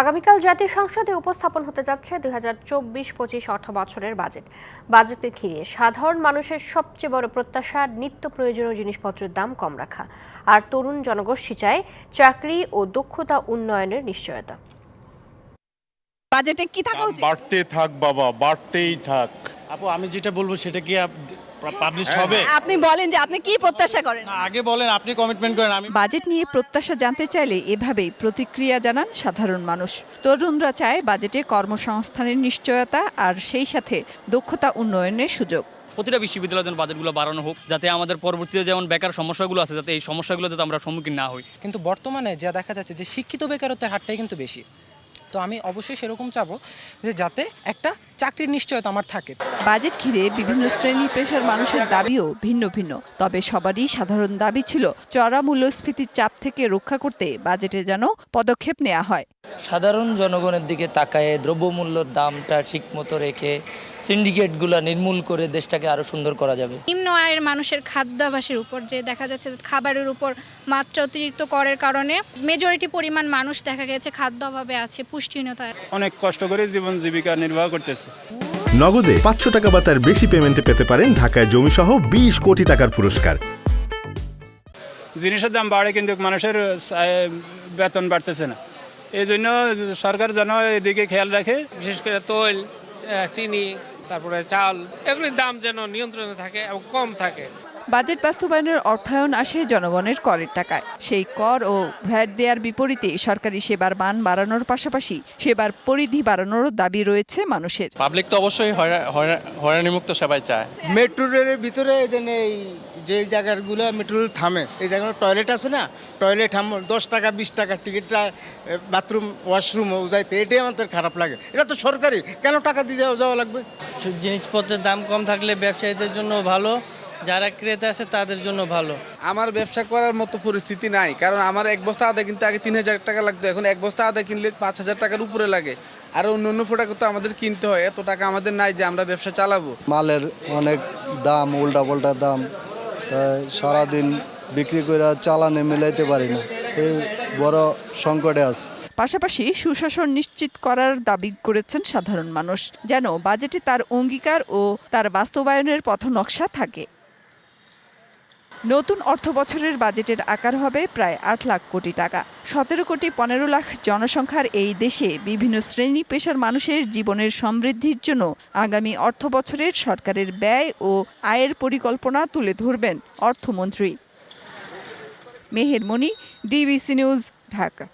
আগামীকাল জাতীয় সংসদে উপস্থাপন হতে যাচ্ছে দুই হাজার চব্বিশ পঁচিশ অর্থ বছরের বাজেট। বাজেটকে ঘিরে সাধারণ মানুষের সবচেয়ে বড় প্রত্যাশা নিত্য প্রয়োজনীয় জিনিসপত্রের দাম কম রাখা। আর তরুণ জনগোষ্ঠী চায় চাকরি ও দক্ষতা উন্নয়নের নিশ্চয়তা। বাজেটে কি থাকা উচিত? বাড়তে থাক বাবা বাড়তেই থাক। আপু আমি যেটা বলব সেটা কি পাবলিশ হবে। আপনি বলেন যে আপনি কি প্রত্যাশা করেন? আগে বলেন আপনি কমিটমেন্ট করেন আমি বাজেট নিয়ে প্রত্যাশা জানতে চাইলে এভাবেই প্রতিক্রিয়া জানান সাধারণ মানুষ। তরুণরা চায় বাজেটে কর্মসংস্থানের নিশ্চয়তা আর সেই সাথে দক্ষতা উন্নয়নের সুযোগ। প্রতিটা বিশ্ববিদ্যালয়ের জন্য বাজেটগুলো বাড়ানো হোক যাতে আমাদের পরবর্তীতে যেমন বেকার সমস্যাগুলো আছে যাতে এই সমস্যাগুলো যাতে আমরা সম্মুখীন না হই। কিন্তু বর্তমানে যা দেখা যাচ্ছে যে শিক্ষিত বেকারত্বের হারটাই কিন্তু বেশি। তো আমি অবশ্যই সেরকম চাবো যে যাতে একটা চাকরির নিশ্চয়তা আমার থাকে। বাজেট ঘিরে বিভিন্ন শ্রেণি পেশার মানুষের দাবিও ভিন্ন ভিন্ন। তবে সবারই সাধারণ দাবি ছিল চড়া মূল্যস্ফীতির চাপ থেকে রক্ষা করতে বাজেটে যেন পদক্ষেপ নেওয়া হয়। সাধারণ জনগণের দিকে তাকায়ে দ্রব্যমূল্যর দামটা ঠিকমতো রেখে সিন্ডিকেটগুলো নির্মূল করে দেশটাকে আরও সুন্দর করা যাবে। নিম্ন আয়ের মানুষের খাদ্যাভাসের উপর যে দেখা যাচ্ছে খাবারের উপর মাত্রা অতিরিক্ত করের কারণে মেজরিটি পরিমাণ মানুষ দেখা গেছে খাদ্য অভাবে আছে পুষ্টিহীনতায়। অনেক কষ্ট করে জীবন জীবিকা নির্বাহ করতেছে। নগদে পাঁচশো টাকা বা তার বেশি পেমেন্টে পেতে পারেন ঢাকায় জমিসহ বিশ কোটি টাকার পুরস্কার। জিনিসের দাম বাড়ে কিন্তু মানুষের বেতন বাড়তেছে না। এই জন্য সরকার যেন এদিকে খেয়াল রাখে। বিশেষ করে তৈল চিনি, তারপরে চাল, এগুলির দাম যেন নিয়ন্ত্রণে থাকে এবং কম থাকে। বাজেট বাস্তবায়নের অর্থায়ন আসে জনগণের করের টাকায়। সেই কর ও ভ্যাট দেওয়ার বিপরীতে সরকারি সেবার মান বাড়ানোর পাশাপাশি সেবার পরিধি বাড়ানোর দাবি রয়েছে মানুষের। পাবলিক তো অবশ্যই হয়রানিমুক্ত সবাই চায়। মেট্রো রেলের ভিতরে এই যে জায়গাগুলো মেট্রো রেল থামে এই জায়গাগুলো টয়লেট আছে না? টয়লেট থাম দশ টাকা বিশ টাকা টিকিটটা বাথরুম ওয়াশরুম ও যাইতে এটাই আমাদের খারাপ লাগে। এটা তো সরকারি কেন টাকা দিয়ে যাওয়া যাওয়া লাগবে? জিনিসপত্রের দাম কম থাকলে ব্যবসায়ীদের জন্য ভালো যারা ক্রেতা আছে তাদের জন্য ভালো। আমার ব্যবসা করার মতো পরিস্থিতি নাই কারণ আমার এক বস্তা আদা কিনতে আগে তিন হাজার টাকা লাগতো এখন এক বস্তা আদা কিনলে পাঁচ হাজার টাকার উপরে লাগে। আর অন্য অন্য প্রোডাক্ট তো আমাদের কিনতে হয় এত টাকা আমাদের নাই যে আমরা ব্যবসা চালাবো। মালের অনেক দাম উল্টা পাল্টা দাম সারাদিন বিক্রি করে চালানে মিলাইতে পারি না। এই বড় সংকটে আছে। পাশাপাশি সুশাসন নিশ্চিত করার দাবি করেছেন সাধারণ মানুষ যেন বাজেটে তার অঙ্গীকার ও তার বাস্তবায়নের পথনকশা থাকে। নতুন অর্থ বছরের বাজেটের আকার হবে প্রায় আট লাখ কোটি টাকা। সতেরো কোটি পনেরো লাখ জনসংখ্যার এই দেশে বিভিন্ন শ্রেণি পেশার মানুষের জীবনের সমৃদ্ধির জন্য আগামী অর্থ বছরের সরকারের ব্যয় ও আয়ের পরিকল্পনা তুলে ধরবেন অর্থমন্ত্রী। Meher Moni DBC news, Dhaka.